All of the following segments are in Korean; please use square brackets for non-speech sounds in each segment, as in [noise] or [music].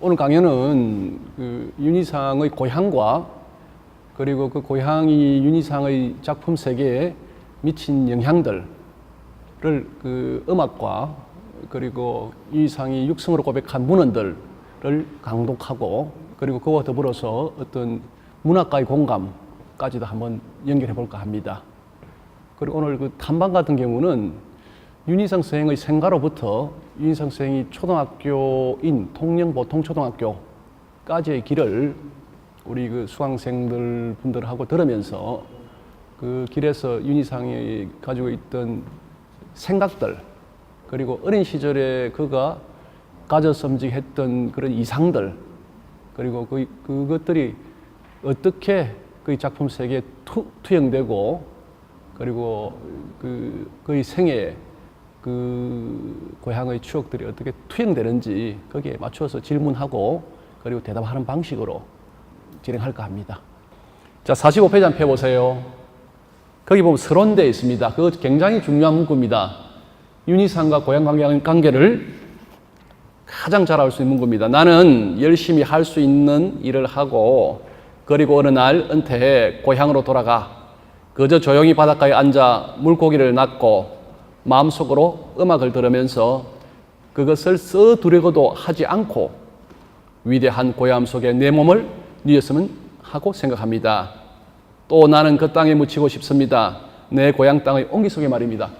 오늘 강연은 그 윤희상의 고향과 그리고 그 고향이 윤희상의 작품 세계에 미친 영향들을 그 음악과 그리고 윤희상이 육성으로 고백한 문헌들을 강독하고 그리고 그와 더불어서 어떤 문학과의 공감까지도 한번 연결해 볼까 합니다. 그리고 오늘 그 탐방 같은 경우는 윤희상 선생의 생가로부터 윤희상 선생이 초등학교인 통영 보통 초등학교까지의 길을 우리 그 수강생들 분들하고 들으면서 그 길에서 윤희상이 가지고 있던 생각들 그리고 어린 시절에 그가 가져섬직했던 그런 이상들 그리고 그, 그것들이 어떻게 그 작품 세계에 투, 투영되고 그리고 그 그의 생애에 그 고향의 추억들이 어떻게 투영되는지 거기에 맞춰서 질문하고 그리고 대답하는 방식으로 진행할까 합니다. 자, 45페이지 한번 펴보세요. 거기 보면 서론대 있습니다. 그거 굉장히 중요한 문구입니다. 윤희상과 고향 관계 관계를 가장 잘알수 있는 문구입니다. 나는 열심히 할 수 있는 일을 하고 그리고 어느 날 은퇴해 고향으로 돌아가 그저 조용히 바닷가에 앉아 물고기를 낚고 마음속으로 음악을 들으면서 그것을 써두려고도 하지 않고 위대한 고향 속에 내 몸을 누였으면 하고 생각합니다. 또 나는 그 땅에 묻히고 싶습니다. 내 고향 땅의 옹기 속에 말입니다.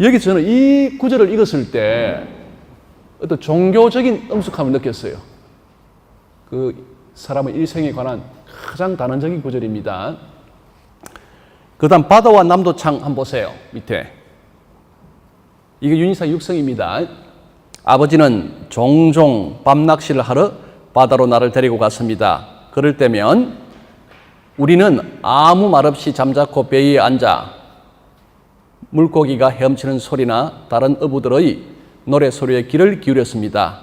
여기 저는 이 구절을 읽었을 때 어떤 종교적인 엄숙함을 느꼈어요. 그 사람의 일생에 관한 가장 단언적인 구절입니다. 그 다음 바다와 남도 창 한번 보세요. 밑에. 이게 윤희사 육성입니다. 아버지는 종종 밤낚시를 하러 바다로 나를 데리고 갔습니다. 그럴 때면 우리는 아무 말 없이 잠자코 배에 앉아 물고기가 헤엄치는 소리나 다른 어부들의 노래 소리에 귀를 기울였습니다.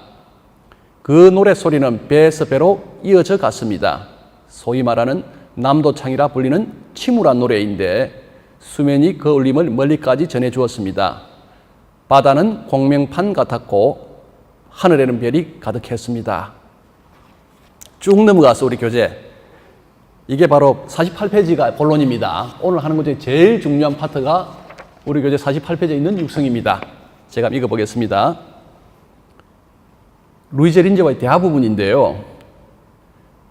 그 노래 소리는 배에서 배로 이어져 갔습니다. 소위 말하는 남도창이라 불리는 침울한 노래인데 수면이 그 울림을 멀리까지 전해 주었습니다. 바다는 공명판 같았고 하늘에는 별이 가득했습니다. 쭉 넘어가서 우리 교재 이게 바로 48페이지가 본론입니다. 오늘 하는 것 중에 제일 중요한 파트가 우리 교재 48페이지에 있는 육성입니다. 제가 읽어보겠습니다. 루이제 린제와의 대화 부분인데요.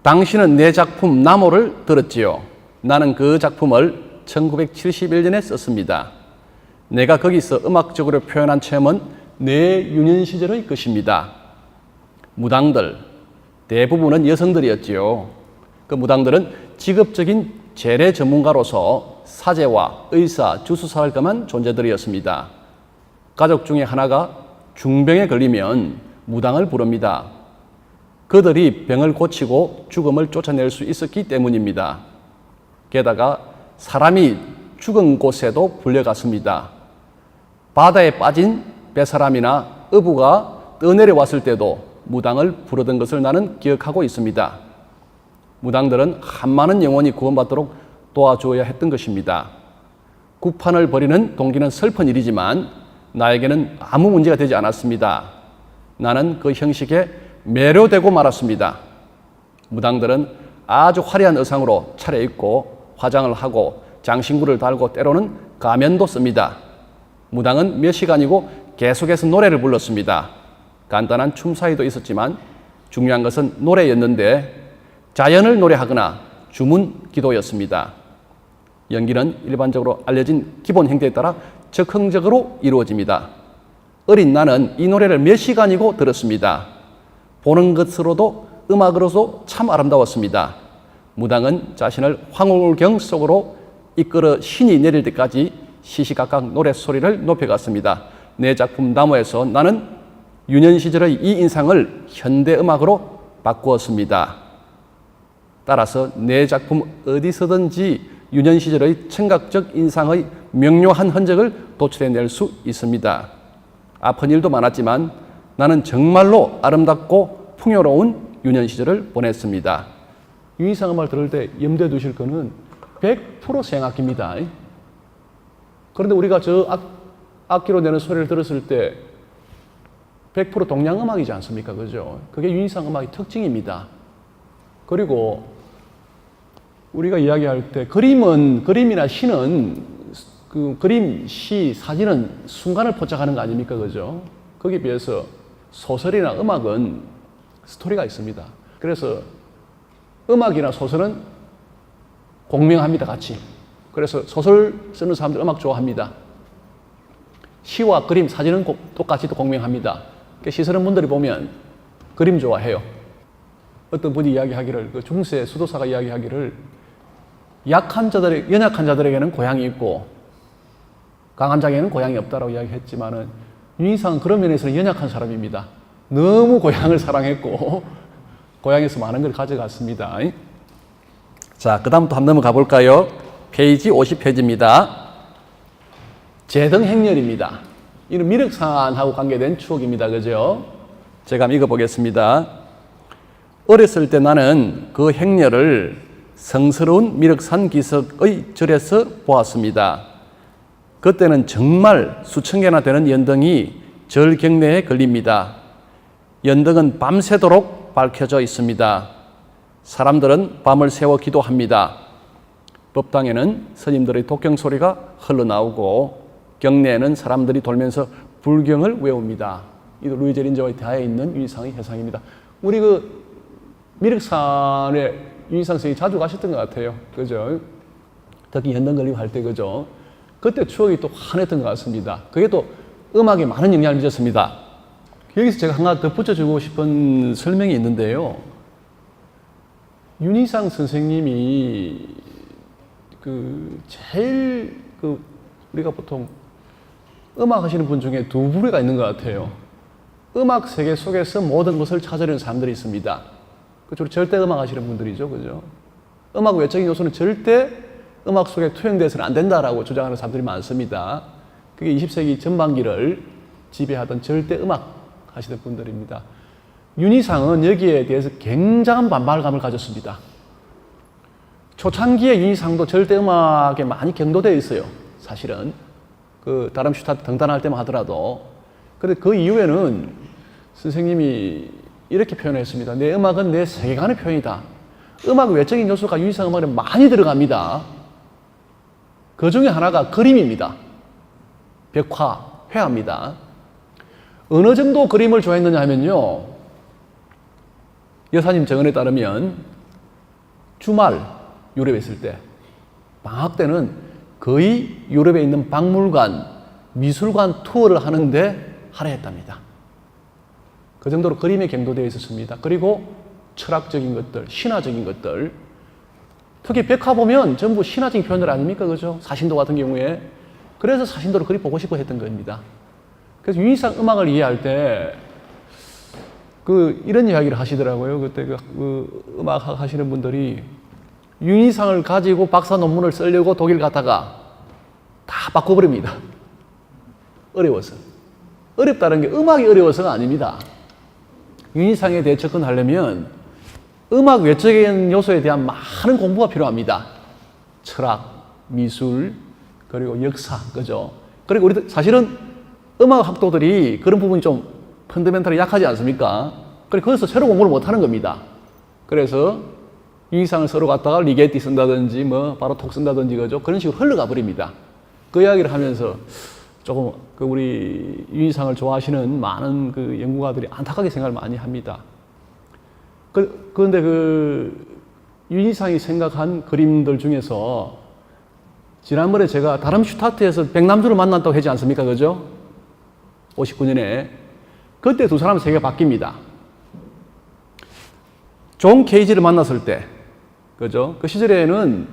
당신은 내 작품 나무를 들었지요. 나는 그 작품을 1971년에 썼습니다. 내가 거기서 음악적으로 표현한 체험은 내 유년 시절의 것입니다. 무당들, 대부분은 여성들이었지요. 그 무당들은 직업적인 재래 전문가로서 사제와 의사, 주수사를 겸한 존재들이었습니다. 가족 중에 하나가 중병에 걸리면 무당을 부릅니다. 그들이 병을 고치고 죽음을 쫓아낼 수 있었기 때문입니다. 게다가 사람이 죽은 곳에도 불려갔습니다. 바다에 빠진 배사람이나 어부가 떠내려왔을 때도 무당을 부르던 것을 나는 기억하고 있습니다. 무당들은 한 많은 영혼이 구원받도록 도와주어야 했던 것입니다. 구판을 벌이는 동기는 슬픈 일이지만 나에게는 아무 문제가 되지 않았습니다. 나는 그 형식에 매료되고 말았습니다. 무당들은 아주 화려한 의상으로 차려입고 화장을 하고 장신구를 달고 때로는 가면도 씁니다. 무당은 몇 시간이고 계속해서 노래를 불렀습니다. 간단한 춤 사이도 있었지만 중요한 것은 노래였는데 자연을 노래하거나 주문 기도였습니다. 연기는 일반적으로 알려진 기본 행태에 따라 적흥적으로 이루어집니다. 어린 나는 이 노래를 몇 시간이고 들었습니다. 보는 것으로도 음악으로도 참 아름다웠습니다. 무당은 자신을 황홀경 속으로 이끌어 신이 내릴 때까지 시시각각 노래 소리를 높여갔습니다. 내 작품 나무에서 나는 유년 시절의 이 인상을 현대 음악으로 바꾸었습니다. 따라서 내 작품 어디서든지 유년 시절의 청각적 인상의 명료한 흔적을 도출해낼 수 있습니다. 아픈 일도 많았지만 나는 정말로 아름답고 풍요로운 유년 시절을 보냈습니다. 유이상 음악을 들을 때 염두에 두실 거는 100% 생악기입니다. 그런데 우리가 저 악, 악기로 내는 소리를 들었을 때 100% 동양 음악이지 않습니까? 그죠? 그게 윤희상 음악의 특징입니다. 그리고 우리가 이야기할 때 그림은 그림이나 시는 그 그림, 시, 사진은 순간을 포착하는 거 아닙니까? 그죠? 거기에 비해서 소설이나 음악은 스토리가 있습니다. 그래서 음악이나 소설은 공명합니다, 같이. 그래서 소설 쓰는 사람들 음악 좋아합니다. 시와 그림, 사진은 고- 똑같이 또 공명합니다. 그러니까 시 쓰는 분들이 보면 그림 좋아해요. 어떤 분이 이야기하기를, 그 중세 수도사가 이야기하기를 약한 자들의, 연약한 자들에게는 고향이 있고 강한 자에게는 고향이 없다라고 이야기했지만은 윤희상은 그런 면에서는 연약한 사람입니다. 너무 고향을 사랑했고 [laughs] 고향에서 많은 걸 가져갔습니다. 자, 그 다음 또 한번 넘어가 볼까요? 페이지 50페이지입니다. 제등행렬입니다. 이는 미륵산하고 관계된 추억입니다. 그죠? 제가 읽어보겠습니다. 어렸을 때 나는 그 행렬을 성스러운 미륵산 기석의 절에서 보았습니다. 그때는 정말 수천 개나 되는 연등이 절 경내에 걸립니다. 연등은 밤새도록 밝혀져 있습니다. 사람들은 밤을 새워 기도합니다. 법당에는 스님들의 독경 소리가 흘러나오고 경내에는 사람들이 돌면서 불경을 외웁니다. 이 루이제 린저의 대하에 있는 유니상의 해상입니다. 우리 그 미륵산에 유니상 선생이 자주 가셨던 것 같아요. 그죠? 특히 연등 걸리고 할때 그죠? 그때 추억이 또 환했던 것 같습니다. 그게 또 음악에 많은 영향을 미쳤습니다. 여기서 제가 하나 더 붙여주고 싶은 설명이 있는데요. 윤희상 선생님이 그 제일 그 우리가 보통 음악 하시는 분 중에 두 부류가 있는 것 같아요. 음악 세계 속에서 모든 것을 찾으려는 사람들이 있습니다. 그 주로 절대 음악 하시는 분들이죠, 그죠? 음악 외적인 요소는 절대 음악 속에 투영돼서는 안 된다라고 주장하는 사람들이 많습니다. 그게 20세기 전반기를 지배하던 절대 음악 하시는 분들입니다. 윤희상은 여기에 대해서 굉장한 반발감을 가졌습니다. 초창기에 윤희상도 절대 음악에 많이 경도되어 있어요. 사실은 그 다람슈타트 등단할 때만 하더라도. 근데 그 이후에는 선생님이 이렇게 표현했습니다. 내 음악은 내 세계관의 표현이다. 음악 외적인 요소가 윤희상 음악에 많이 들어갑니다. 그 중에 하나가 그림입니다. 벽화, 회화입니다. 어느 정도 그림을 좋아했느냐 하면요. 여사님 정언에 따르면 주말 유럽에 있을 때, 방학 때는 거의 유럽에 있는 박물관, 미술관 투어를 하는데 할애했답니다. 그 정도로 그림에 경도되어 있었습니다. 그리고 철학적인 것들, 신화적인 것들, 특히 벽화 보면 전부 신화적인 표현들 아닙니까? 그죠? 사신도 같은 경우에. 그래서 사신도를 그리 보고 싶어 했던 겁니다. 그래서 유니상 음악을 이해할 때, 그, 이런 이야기를 하시더라고요. 그때 그, 그 음악 하시는 분들이 유니상을 가지고 박사 논문을 쓰려고 독일 갔다가 다 바꿔버립니다. 어려워서. 어렵다는 게 음악이 어려워서가 아닙니다. 유니상에 대해 접근하려면 음악 외적인 요소에 대한 많은 공부가 필요합니다. 철학, 미술, 그리고 역사, 그죠? 그리고 우리 사실은 음악 학도들이 그런 부분이 좀 펀더멘탈이 약하지 않습니까? 그래 거기서 새로 공부를 못 하는 겁니다. 그래서 유니상을 서로 갖다가 리게티 쓴다든지 뭐 바로 톡 쓴다든지 그죠? 그런 식으로 흘러가 버립니다. 그 이야기를 하면서 조금 그 우리 유니상을 좋아하시는 많은 그 연구가들이 안타깝게 생각을 많이 합니다. 그, 그런데 그 윤희상이 생각한 그림들 중에서 지난번에 제가 다름슈타트에서 백남주를 만났다고 하지 않습니까? 그죠? 59년에. 그때 두 사람 세계가 바뀝니다. 존 케이지를 만났을 때, 그죠? 그 시절에는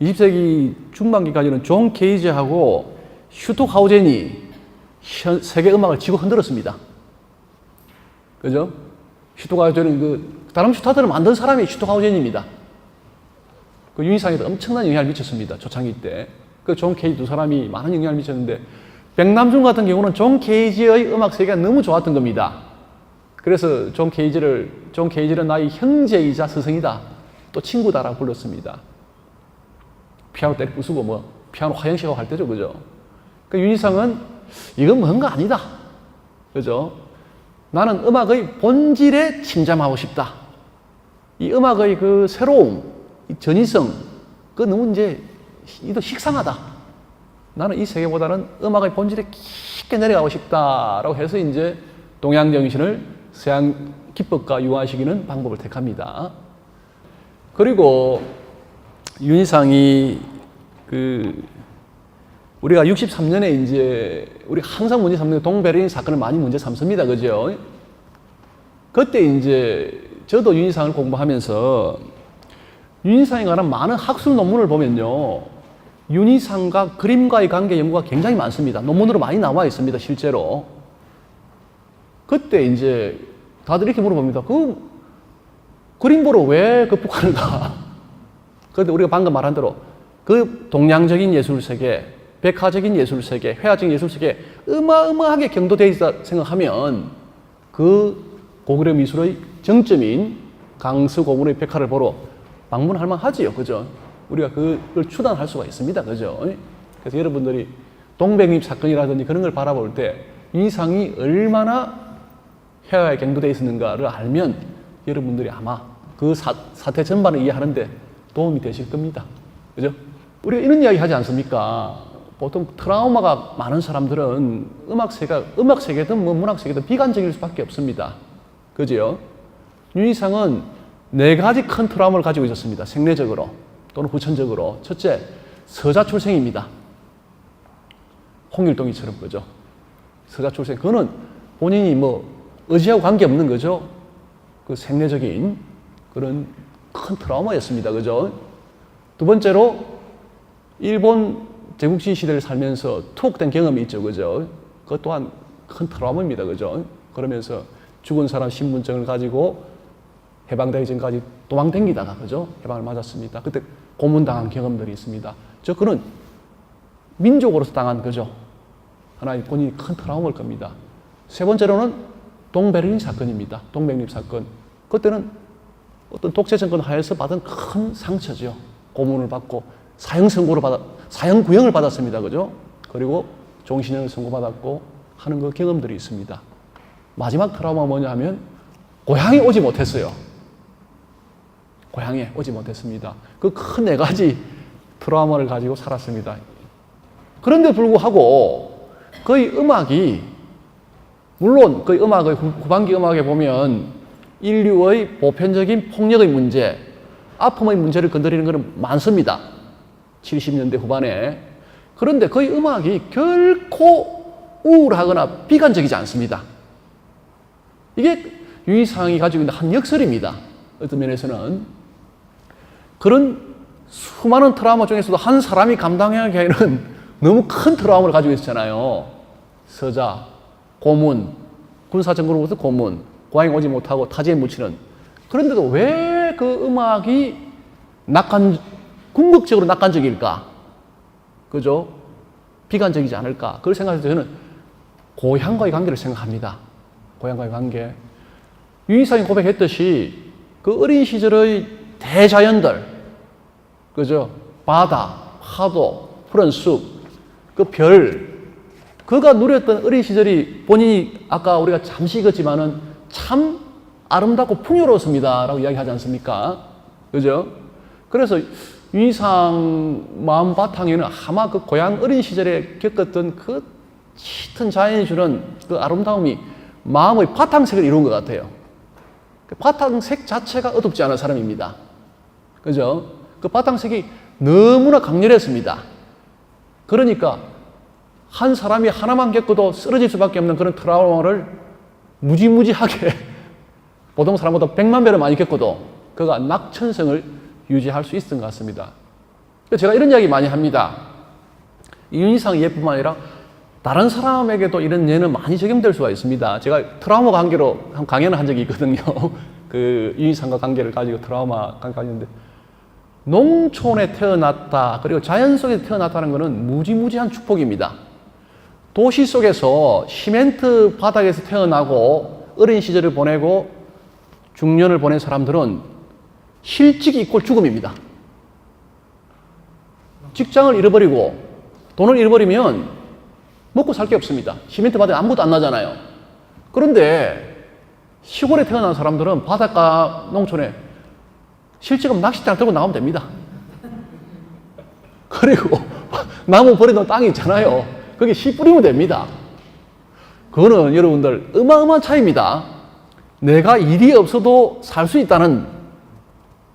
20세기 중반기까지는 존 케이지하고 슈토하우젠이 현- 세계 음악을 지고 흔들었습니다. 그죠? 슈토하우젠은 그 다람슈타트를 만든 사람이 슈토하우젠입니다. 그 유니상에도 엄청난 영향을 미쳤습니다. 초창기 때. 그 존 케이지 두 사람이 많은 영향을 미쳤는데 백남준 같은 경우는 존 케이지의 음악 세계가 너무 좋았던 겁니다. 그래서 존 케이지를 존 케이지는 나의 형제이자 스승이다. 또 친구다라고 불렀습니다. 피아노 때리 부수고 뭐 피아노 화형식하고 할 때죠, 그죠? 그 윤희상은 이건 뭔가 아니다, 그죠? 나는 음악의 본질에 침잠하고 싶다. 이 음악의 그 새로움, 이 전위성, 그 너무 이제 이도 식상하다. 나는 이 세계보다는 음악의 본질에 깊게 내려가고 싶다라고 해서 이제 동양 정신을 서양 기법과 융화시키는 방법을 택합니다. 그리고 윤희상이 그 우리가 63년에 이제 우리 항상 문제 삼는 동베르린 사건을 많이 문제 삼습니다. 그죠? 그때 이제 저도 윤희상을 공부하면서 윤희상에 관한 많은 학술 논문을 보면요. 윤희상과 그림과의 관계 연구가 굉장히 많습니다. 논문으로 많이 나와 있습니다. 실제로. 그때 이제 다들 이렇게 물어봅니다. 그 그림 보러 왜그 북한을 가? 그런데 우리가 방금 말한 대로 그 동양적인 예술 세계, 백화적인 예술 세계, 회화적인 예술 세계 어마어마하게 경도되어 있다 생각하면 그 고구려 미술의 정점인 강서 고구려의 백화를 보러 방문할 만하지요. 그죠? 우리가 그걸 추단할 수가 있습니다. 그죠? 그래서 여러분들이 동백립 사건이라든지 그런 걸 바라볼 때 이 상이 얼마나 회화에 경도되어 있었는가를 알면 여러분들이 아마 그 사, 사태 전반을 이해하는데 도움이 되실 겁니다. 그죠? 우리가 이런 이야기 하지 않습니까? 보통 트라우마가 많은 사람들은 음악 세계가, 음악 세계든 뭐 문학 세계든 비관적일 수밖에 없습니다. 그죠? 윤희상은 네 가지 큰 트라우마를 가지고 있었습니다. 생내적으로 또는 후천적으로. 첫째, 서자 출생입니다. 홍일동이처럼 그죠? 서자 출생. 그거는 본인이 뭐 의지하고 관계없는 거죠. 그 생내적인 그런 큰 트라우마였습니다. 그죠? 두 번째로 일본 제국주의 시대를 살면서 투옥된 경험이 있죠. 그죠? 그것 또한 큰 트라우마입니다. 그죠? 그러면서 죽은 사람 신분증을 가지고 해방되기 전까지 도망댕기다가 그죠? 해방을 맞았습니다. 그때 고문당한 경험들이 있습니다. 저 그는 민족으로서 당한 거죠. 하나의 본인이 큰 트라우마일 겁니다. 세 번째로는 동베르린 사건입니다. 동백립 사건. 그때는 어떤 독재 정권 하에서 받은 큰 상처죠. 고문을 받고 사형 선고를 받아 사형 구형을 받았습니다. 그죠? 그리고 종신형을 선고받았고 하는 그 경험들이 있습니다. 마지막 트라우마가 뭐냐 하면 고향에 오지 못했어요. 고향에 오지 못했습니다. 그 큰 네 가지 트라우마를 가지고 살았습니다. 그런데 불구하고 그의 음악이 물론 그 음악의 후- 후반기 음악에 보면 인류의 보편적인 폭력의 문제, 아픔의 문제를 건드리는 것은 많습니다. 70년대 후반에. 그런데 그의 음악이 결코 우울하거나 비관적이지 않습니다. 이게 유이상이 가지고 있는 한 역설입니다. 어떤 면에서는. 그런 수많은 트라우마 중에서도 한 사람이 감당하기에는 [laughs] 너무 큰 트라우마를 가지고 있잖아요. 서자, 고문, 군사정권으로부터 고문, 고향에 오지 못하고 타지에 묻히는. 그런데도 왜 그 음악이 낙관, 궁극적으로 낙관적일까? 그죠? 비관적이지 않을까? 그걸 생각해서 저는 고향과의 관계를 생각합니다. 고향과의 관계. 유이상이 고백했듯이 그 어린 시절의 대자연들, 그죠? 바다, 파도, 푸른 숲, 그 별, 그가 누렸던 어린 시절이 본인이 아까 우리가 잠시 읽었지만은 참 아름답고 풍요로웠습니다. 라고 이야기하지 않습니까? 그죠? 그래서 유이상 마음 바탕에는 아마 그 고향 어린 시절에 겪었던 그 짙은 자연이 주는 그 아름다움이 마음의 바탕색을 이룬 것 같아요. 그 바탕색 자체가 어둡지 않은 사람입니다. 그죠? 그 바탕색이 너무나 강렬했습니다. 그러니까 한 사람이 하나만 겪어도 쓰러질 수밖에 없는 그런 트라우마를 무지무지하게 [laughs] 보통 사람보다 백만 배로 많이 겪어도 그가 낙천성을 유지할 수 있었던 것 같습니다. 제가 이런 이야기 많이 합니다. 이윤희상 예뿐만 아니라 다른 사람에게도 이런 예는 많이 적용될 수가 있습니다. 제가 트라우마 관계로 한 강연을 한 적이 있거든요. [laughs] 그 윤희상과 관계를 가지고 트라우마 관계가 있는데 농촌에 태어났다 그리고 자연 속에 태어났다는 것은 무지무지한 축복입니다. 도시 속에서 시멘트 바닥에서 태어나고 어린 시절을 보내고 중년을 보낸 사람들은 실직이 이꼴 죽음입니다. 직장을 잃어버리고 돈을 잃어버리면 먹고 살 게 없습니다. 시멘트 바닥에 아무것도 안 나잖아요. 그런데 시골에 태어난 사람들은 바닷가 농촌에 실지금 낚싯대를 들고 나오면 됩니다. [laughs] 그리고 [laughs] 나무 버리는 땅이 있잖아요. 거기 씨 뿌리면 됩니다. 그거는 여러분들 어마어마한 차이입니다. 내가 일이 없어도 살 수 있다는,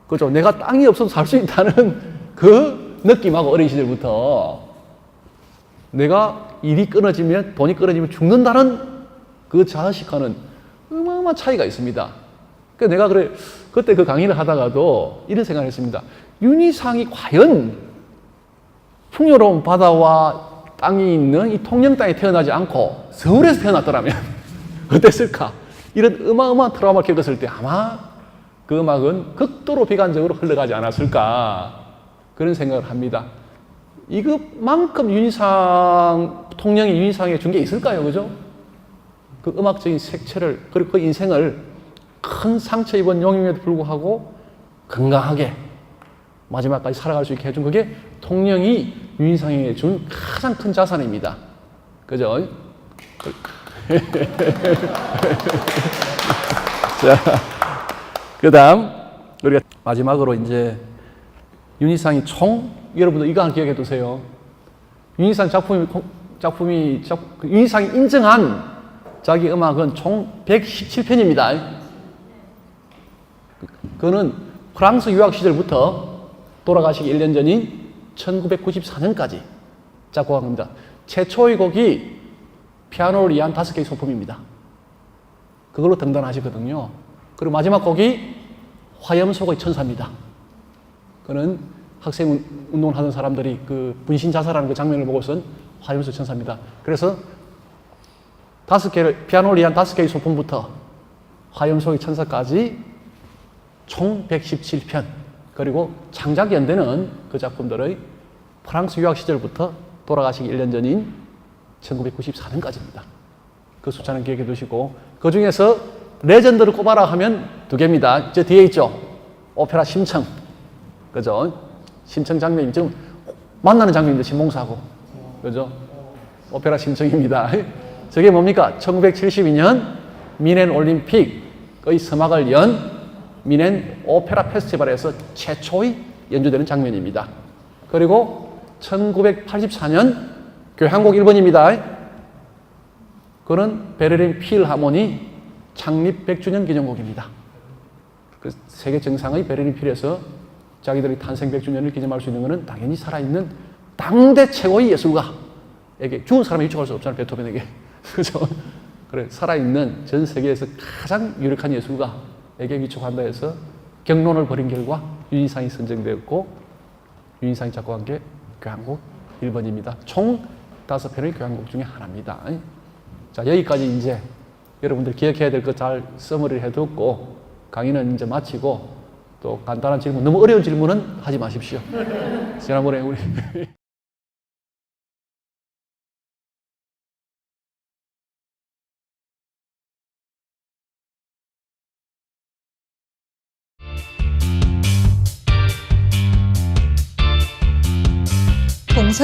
그죠? 내가 땅이 없어도 살 수 있다는 [laughs] 그 느낌하고 어린 시절부터 내가 일이 끊어지면, 돈이 끊어지면 죽는다는 그 자의식과는 어마어마한 차이가 있습니다. 그 내가 그래, 그때 그 강의를 하다가도 이런 생각을 했습니다. 윤희상이 과연 풍요로운 바다와 땅이 있는 이 통영 땅에 태어나지 않고 서울에서 태어났더라면 [laughs] 어땠을까? 이런 어마어마한 트라우마를 겪었을 때 아마 그 음악은 극도로 비관적으로 흘러가지 않았을까 그런 생각을 합니다. 이것만큼 윤희상 통영이 윤희상에 준 게 있을까요, 그죠? 그 음악적인 색채를 그리고 그 인생을 큰 상처 입은 용임에도 불구하고 건강하게 마지막까지 살아갈 수 있게 해준 그게 통영이 윤희상에게 준 가장 큰 자산입니다. 그죠? [laughs] 자, 그 다음, 우리가 마지막으로 이제 윤희상이 총, 여러분들 이거 하나 기억해 두세요. 윤희상 작품이, 작품이, 작, 윤희상이 인정한 자기 음악은 총 117편입니다. 그거는 프랑스 유학 시절부터 돌아가시기 1년 전인 1994년까지 작곡한 겁니다. 최초의 곡이 피아노를 위한 다섯 개의 소품입니다. 그걸로 등단하시거든요. 그리고 마지막 곡이 화염소의 천사입니다. 그는 학생 운동을 하던 사람들이 그 분신 자살하는 그 장면을 보고 쓴 화염소 천사입니다. 그래서 다섯 개를 피아노를 위한 다섯 개의 소품부터 화염소의 천사까지 총 117편 그리고 창작 연대는 그 작품들의 프랑스 유학 시절부터 돌아가시기 1년 전인 1994년까지입니다. 그 숫자는 기억해 두시고 그 중에서 레전드를 꼽아라 하면 두 개입니다. 저 뒤에 있죠. 오페라 심청. 그죠? 심청 장면이 지금 만나는 장면인데 신봉사고. 그죠? 오페라 심청입니다. 저게 뭡니까? 1972년 미넨 올림픽의 서막을 연 미넨 오페라 페스티벌에서 최초의 연주되는 장면입니다. 그리고 1984년 교향곡 1번입니다. 그는 베를린 필하모니 창립 100주년 기념곡입니다. 그 세계 정상의 베를린 필에서 자기들의 탄생 100주년을 기념할 수 있는 것은 당연히 살아있는 당대 최고의 예술가에게 죽은 사람이 유축할 수 없잖아요. 베토벤에게. [laughs] 그죠? 그래, 살아있는 전 세계에서 가장 유력한 예술가 에게 위촉한다 해서 경론을 벌인 결과 윤희상이 선정되었고 윤희상이 작곡한 게 교향곡 1번입니다. 총 다섯 편의 교향곡 중에 하나입니다. 자, 여기까지 이제 여러분들 기억해야 될 거 잘 써머리를 해두고 강의는 이제 마치고 또 간단한 질문, 너무 어려운 질문은 하지 마십시오. [laughs] 지난번에 우리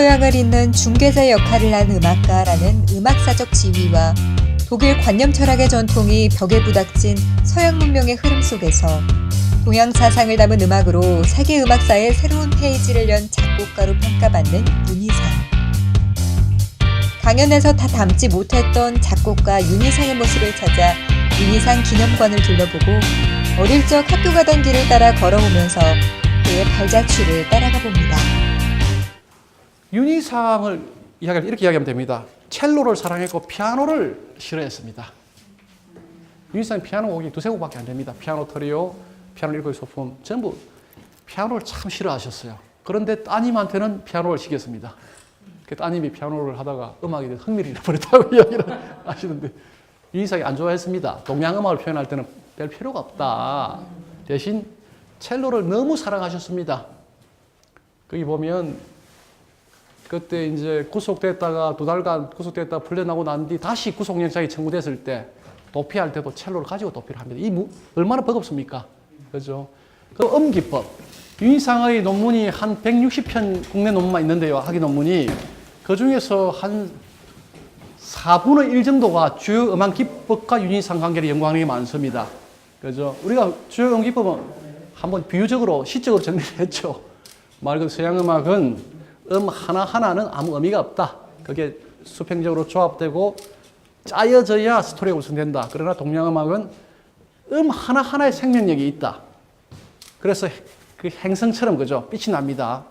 동서양을 잇는 중개자 역할을 한 음악가라는 음악사적 지위와 독일 관념 철학의 전통이 벽에 부닥친 서양 문명의 흐름 속에서 동양 사상을 담은 음악으로 세계 음악사의 새로운 페이지를 연 작곡가로 평가받는 윤희상. 강연에서 다 담지 못했던 작곡가 윤희상의 모습을 찾아 윤희상 기념관을 둘러보고 어릴 적 학교 가던 길을 따라 걸어오면서 그의 발자취를 따라가 봅니다. 윤희상을 이야기할 때 이렇게 이야기하면 됩니다. 첼로를 사랑했고 피아노를 싫어했습니다. 윤희상 피아노 곡이 두세 곡밖에 안 됩니다. 피아노 트리오, 피아노 일곱 소품 전부 피아노를 참 싫어하셨어요. 그런데 따님한테는 피아노를 시켰습니다. 그 따님이 피아노를 하다가 음악에 대해 흥미를 잃어버렸다고 [laughs] 이야기를 하시는데 윤희상이 안 좋아했습니다. 동양 음악을 표현할 때는 별 필요가 없다. 대신 첼로를 너무 사랑하셨습니다. 거기 보면 그때 이제 구속됐다가 두 달간 구속됐다 풀려나고 난 뒤 다시 구속영장이 청구됐을 때 도피할 때도 첼로를 가지고 도피를 합니다. 이 무, 얼마나 버겁습니까? 그죠? 그 음기법. 윤희상의 논문이 한 160편 국내 논문만 있는데요. 학위 논문이. 그 중에서 한 4분의 1 정도가 주요 음악 기법과 유니상 관계를 연구하는 게 많습니다. 그죠? 우리가 주요 음악 기법은 한번 비유적으로 시적으로 정리를 [laughs] 했죠. 말 그대로 서양 음악은 음 하나하나는 아무 의미가 없다. 그게 수평적으로 조합되고 짜여져야 스토리가 구성된다. 그러나 동양 음악은 음 하나하나의 생명력이 있다. 그래서 그 행성처럼 그죠? 빛이 납니다.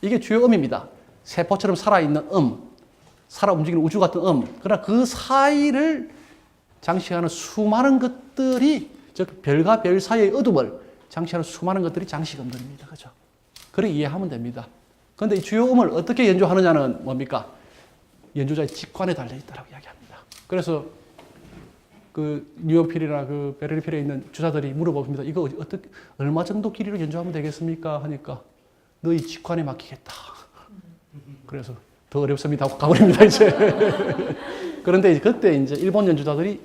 이게 주요 음입니다. 세포처럼 살아있는 음, 살아 움직이는 우주 같은 음. 그러나 그 사이를 장식하는 수많은 것들이 즉 별과 별 사이의 어둠을 장식하는 수많은 것들이 장식음들입니다. 그죠? 그렇게 이해하면 됩니다. 그런데 이 주요 음을 어떻게 연주하느냐는 뭡니까? 연주자의 직관에 달려 있다고 이야기합니다. 그래서 그 뉴요필이나 그 베를린필에 있는 주자들이 물어봅니다. 이거 어떻게 얼마 정도 길이로 연주하면 되겠습니까? 하니까 너희 직관에 맡기겠다. 그래서 더 어렵습니다 하고 가버립니다 [laughs] 이제. 그런데 그때 이제 일본 연주자들이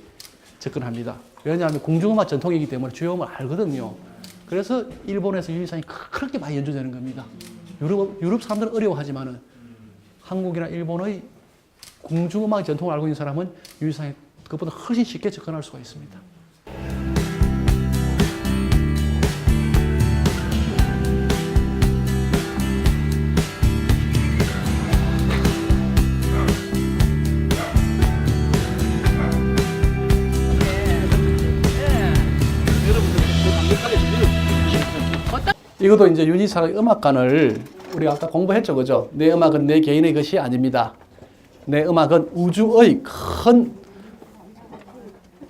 접근합니다. 왜냐하면 공중음악 전통이기 때문에 주요음을 알거든요. 그래서 일본에서 유리상이 그렇게 많이 연주되는 겁니다. 유럽, 유럽 사람들은 어려워하지만은 한국이나 일본의 공중음악 전통을 알고 있는 사람은 유리상에 그보다 훨씬 쉽게 접근할 수가 있습니다. 이것도 이제 윤희사의 음악관을 우리가 아까 공부했죠, 그죠? 내 음악은 내 개인의 것이 아닙니다. 내 음악은 우주의 큰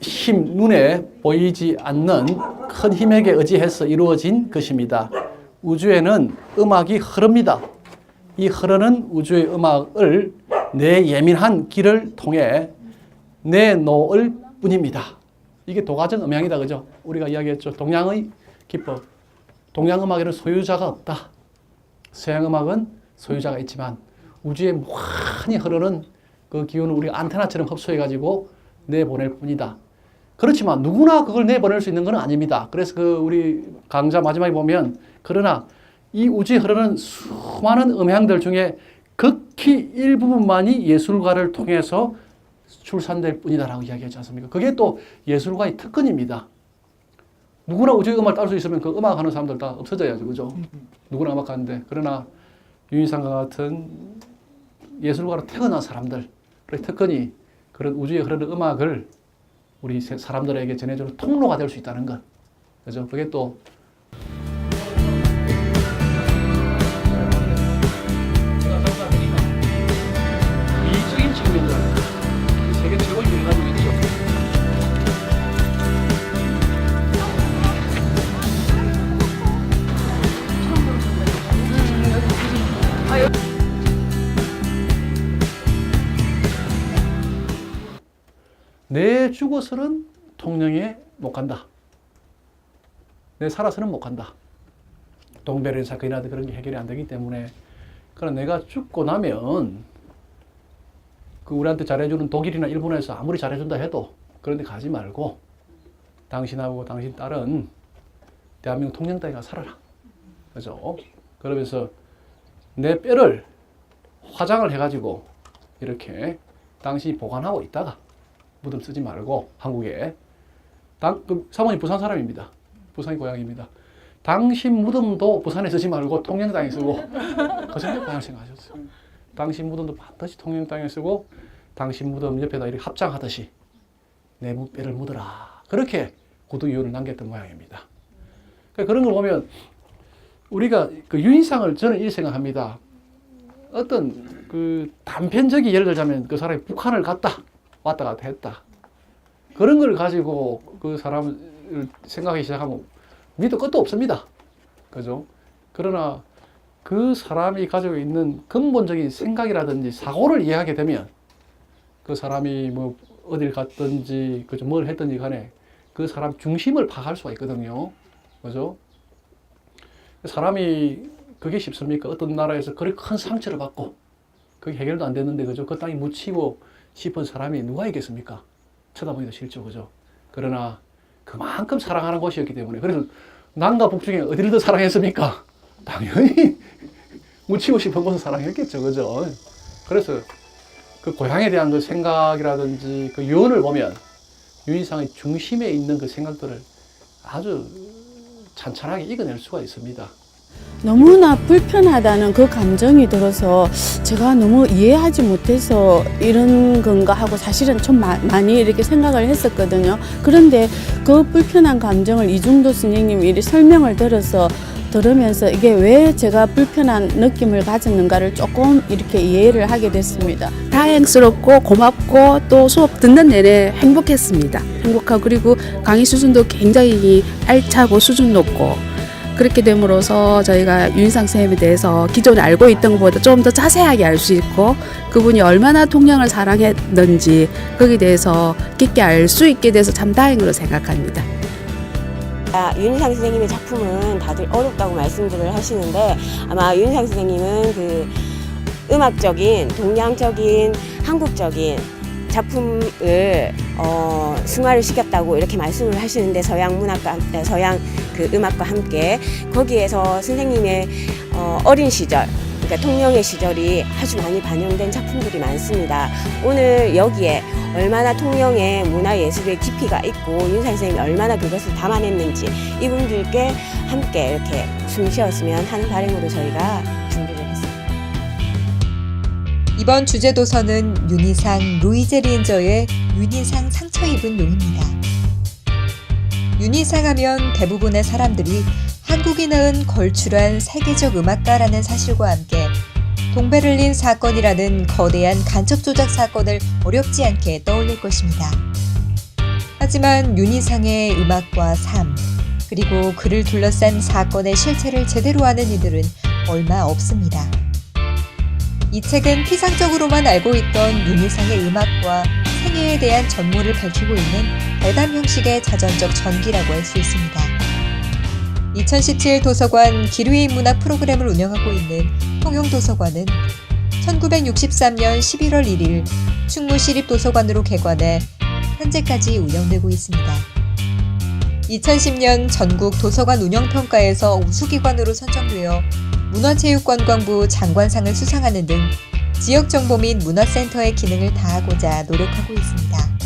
힘, 눈에 보이지 않는 큰 힘에게 의지해서 이루어진 것입니다. 우주에는 음악이 흐릅니다. 이 흐르는 우주의 음악을 내 예민한 귀를 통해 내놓을 뿐입니다. 이게 도가적 음향이다, 그죠? 우리가 이야기했죠. 동양의 기법. 동양 음악에는 소유자가 없다. 서양 음악은 소유자가 있지만 우주에 무한히 흐르는 그 기운을 우리가 안테나처럼 흡수해가지고 내보낼 뿐이다. 그렇지만 누구나 그걸 내보낼 수 있는 건 아닙니다. 그래서 그 우리 강좌 마지막에 보면 그러나 이 우주에 흐르는 수많은 음향들 중에 극히 일부분만이 예술가를 통해서 출산될 뿐이다라고 이야기하지 않습니까? 그게 또 예술가의 특권입니다. 누구나 우주의 음악을 딸수 있으면 그 음악 하는 사람들 다 없어져야죠. 그죠? 누구나 음악 하는데. 그러나 유인상과 같은 예술가로 태어난 사람들, 그 특권이 그런 우주에 흐르는 음악을 우리 세- 사람들에게 전해주는 통로가 될 수 있다는 것. 그죠? 그게 또 내 죽어서는 통영에 못 간다. 내 살아서는 못 간다. 동배를 사건이나 그런 게 해결이 안 되기 때문에 그러나 내가 죽고 나면 그 우리한테 잘해주는 독일이나 일본에서 아무리 잘해준다 해도 그런데 가지 말고 당신하고 당신 딸은 대한민국 통영 땅에 가 살아라. 그죠? 그러면서 내 뼈를 화장을 해가지고 이렇게 당신이 보관하고 있다가 무덤 쓰지 말고 한국에 당, 그 사모님 부산 사람입니다. 부산이 고향입니다. 당신 무덤도 부산에 쓰지 말고 통영 땅에 쓰고 그 생각 방을 생각하셨어요. 당신 무덤도 반드시 통영 땅에 쓰고 당신 무덤 옆에다 이렇게 합장하듯이 내 뼈를 묻어라. 그렇게 구두 이유를 남겼던 모양입니다. 그러니까 그런 걸 보면 우리가 그 유인상을 저는 이 생각합니다. 어떤 그 단편적인 예를 들자면 그 사람이 북한을 갔다 왔다 갔다 했다. 그런 걸 가지고 그 사람을 생각하기 시작하면 밑도 끝도 없습니다. 그죠? 그러나 그 사람이 가지고 있는 근본적인 생각이라든지 사고를 이해하게 되면 그 사람이 뭐 어딜 갔든지 그죠 뭘 했든지 간에 그 사람 중심을 파악할 수가 있거든요. 그죠? 사람이 그게 쉽습니까? 어떤 나라에서 그렇게 큰 상처를 받고 그게 해결도 안 됐는데 그죠? 그 땅에 묻히고 싶은 사람이 누가 있겠습니까? 쳐다보기도 싫죠, 그죠? 그러나 그만큼 사랑하는 곳이었기 때문에 그래서 남과 북 중에 어디를 더 사랑했습니까? [laughs] 당연히 묻히고 싶은 곳을 사랑했겠죠, 그죠? 그래서 그 고향에 대한 그 생각이라든지 그 유언을 보면 윤희상의 중심에 있는 그 생각들을 아주 찬찬하게 읽어낼 수가 있습니다. 너무나 불편하다는 그 감정이 들어서 제가 너무 이해하지 못해서 이런 건가 하고 사실은 좀 마- 많이 이렇게 생각을 했었거든요. 그런데 그 불편한 감정을 이중도 이렇게 설명을 들어서 들으면서 이게 왜 제가 불편한 느낌을 가졌는가를 조금 이렇게 이해를 하게 됐습니다. 다행스럽고 고맙고 또 수업 듣는 내내 행복했습니다. 행복하고 그리고 강의 수준도 굉장히 알차고 수준 높고 그렇게 됨으로써 저희가 윤상 쌤에 대해서 기존에 알고 있던 것보다 좀 더 자세하게 알 수 있고 그분이 얼마나 통영을 사랑했는지 거기에 대해서 깊게 알 수 있게 돼서 참 다행으로 생각합니다. 아, 윤상 선생님의 작품은 다들 어렵다고 말씀들을 하시는데 아마 윤상 선생님은 그 음악적인 동양적인 한국적인 작품을 어, 승화를 시켰다고 이렇게 말씀을 하시는데 서양 문학과 함- 서양 그 음악과 함께 거기에서 선생님의 어, 어린 시절 그러니까 통영의 시절이 아주 많이 반영된 작품들이 많습니다. 오늘 여기에 얼마나 통영의 문화예술의 깊이가 있고 윤상 선생님이 얼마나 그것을 담아냈는지 이분들께 함께 이렇게 숨 쉬었으면 하는 바람으로 저희가. 이번 주제 도서는 윤희상 루이제 리엔저의 윤희상 상처 입은 용입니다. 윤희상 하면 대부분의 사람들이 한국이 낳은 걸출한 세계적 음악가라는 사실과 함께 동베를린 사건이라는 거대한 간첩 조작 사건을 어렵지 않게 떠올릴 것입니다. 하지만 윤희상의 음악과 삶, 그리고 그를 둘러싼 사건의 실체를 제대로 아는 이들은 얼마 없습니다. 이 책은 피상적으로만 알고 있던 윤희상의 음악과 생애에 대한 전모를 밝히고 있는 대담 형식의 자전적 전기라고 할 수 있습니다. 2017 도서관 기류인 문학 프로그램을 운영하고 있는 통영도서관은 1963년 11월 1일 충무시립도서관으로 개관해 현재까지 운영되고 있습니다. 2010년 전국 도서관 운영평가에서 우수기관으로 선정되어 문화체육관광부 장관상을 수상하는 등 지역정보 및 문화센터의 기능을 다하고자 노력하고 있습니다.